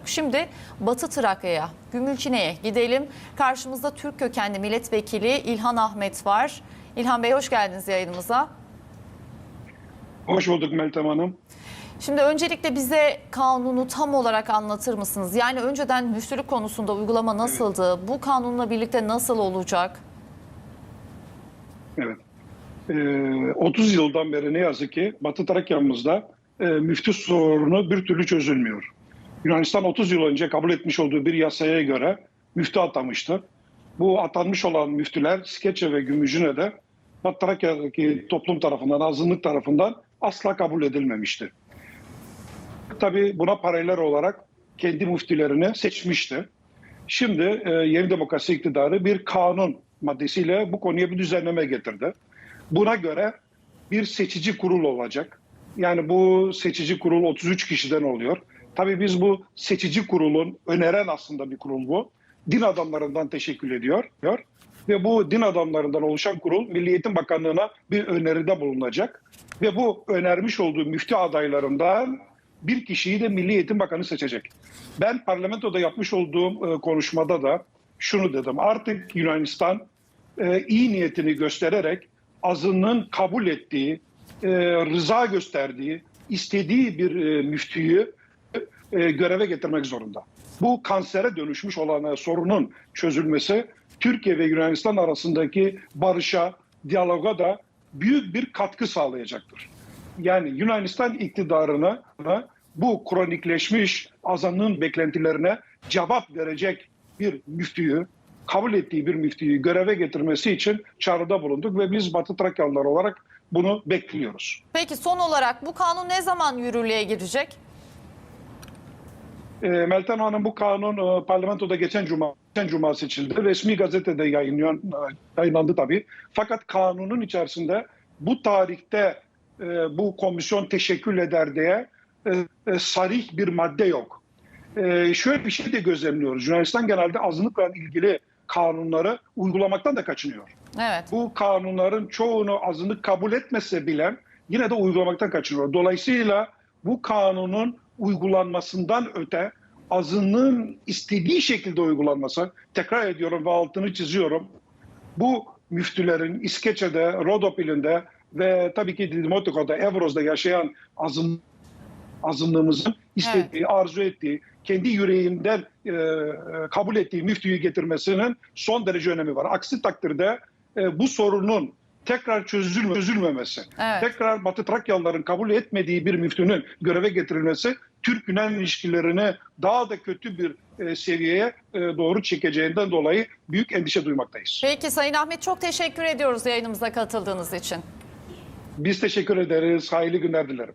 olacak. Şimdi Batı Trakya'ya, Gümülcine'ye gidelim. Karşımızda Türk kökenli milletvekili İlhan Ahmet var. İlhan Bey hoş geldiniz yayınımıza. Hoş bulduk Meltem Hanım. Şimdi öncelikle bize kanunu tam olarak anlatır mısınız? Yani önceden müftülük konusunda uygulama nasıldı? Bu kanunla birlikte nasıl olacak? Evet. Ee, 30 yıldan beri ne yazık ki Batı Trakya'mızda e, müftü sorunu bir türlü çözülmüyor. Yunanistan 30 yıl önce kabul etmiş olduğu bir yasaya göre müftü atamıştı. Bu atanmış olan müftüler Skeçe ve Gümüşhane'de Batı Trakya'daki toplum tarafından, azınlık tarafından asla kabul edilmemişti. Tabii buna paralel olarak kendi müftülerini seçmişti. Şimdi e, yeni demokrasi iktidarı bir kanun maddesiyle bu konuya bir düzenleme getirdi. Buna göre bir seçici kurul olacak. Yani bu seçici kurul 33 kişiden oluyor. Tabii biz bu seçici kurulun öneren aslında bir kurul bu. Din adamlarından teşekkül ediyor. diyor. Ve bu din adamlarından oluşan kurul Milli Eğitim Bakanlığı'na bir öneride bulunacak. Ve bu önermiş olduğu müftü adaylarından bir kişiyi de Milli Eğitim Bakanı seçecek. Ben parlamentoda yapmış olduğum e, konuşmada da şunu dedim. Artık Yunanistan e, iyi niyetini göstererek azınlığın kabul ettiği, e, rıza gösterdiği, istediği bir müftüyü e, göreve getirmek zorunda. Bu kansere dönüşmüş olan sorunun çözülmesi Türkiye ve Yunanistan arasındaki barışa, diyaloga da büyük bir katkı sağlayacaktır. Yani Yunanistan iktidarına bu kronikleşmiş azanlığın beklentilerine cevap verecek bir müftüyü, kabul ettiği bir müftüyü göreve getirmesi için çağrıda bulunduk ve biz Batı Trakyalılar olarak bunu bekliyoruz. Peki son olarak bu kanun ne zaman yürürlüğe girecek? E, Meltem Hanım bu kanun e, parlamentoda geçen cuma geçen cuma seçildi. Resmi gazetede yayınlayan, e, yayınlandı tabii. Fakat kanunun içerisinde bu tarihte e, bu komisyon teşekkül eder diye e, e, sarih bir madde yok. E, şöyle bir şey de gözlemliyoruz. Yunanistan genelde azınlıkla ilgili kanunları uygulamaktan da kaçınıyor. Evet. Bu kanunların çoğunu azınlık kabul etmese bile yine de uygulamaktan kaçınıyor. Dolayısıyla bu kanunun uygulanmasından öte azınlığın istediği şekilde uygulanması, tekrar ediyorum ve altını çiziyorum, bu müftülerin İskeçe'de, Rodopil'inde ve tabii ki Dimotiko'da, Evros'da yaşayan azın, azınlığımızın istediği, arzu ettiği, kendi yüreğinden e, kabul ettiği müftüyü getirmesinin son derece önemi var. Aksi takdirde e, bu sorunun tekrar çözülme, çözülmemesi, Evet. tekrar Batı Trakyalıların kabul etmediği bir müftünün göreve getirilmesi Türk-Yunan ilişkilerini daha da kötü bir e, seviyeye e, doğru çekeceğinden dolayı büyük endişe duymaktayız. Peki Sayın Ahmet çok teşekkür ediyoruz yayınımıza katıldığınız için. Biz teşekkür ederiz. Hayırlı günler dilerim.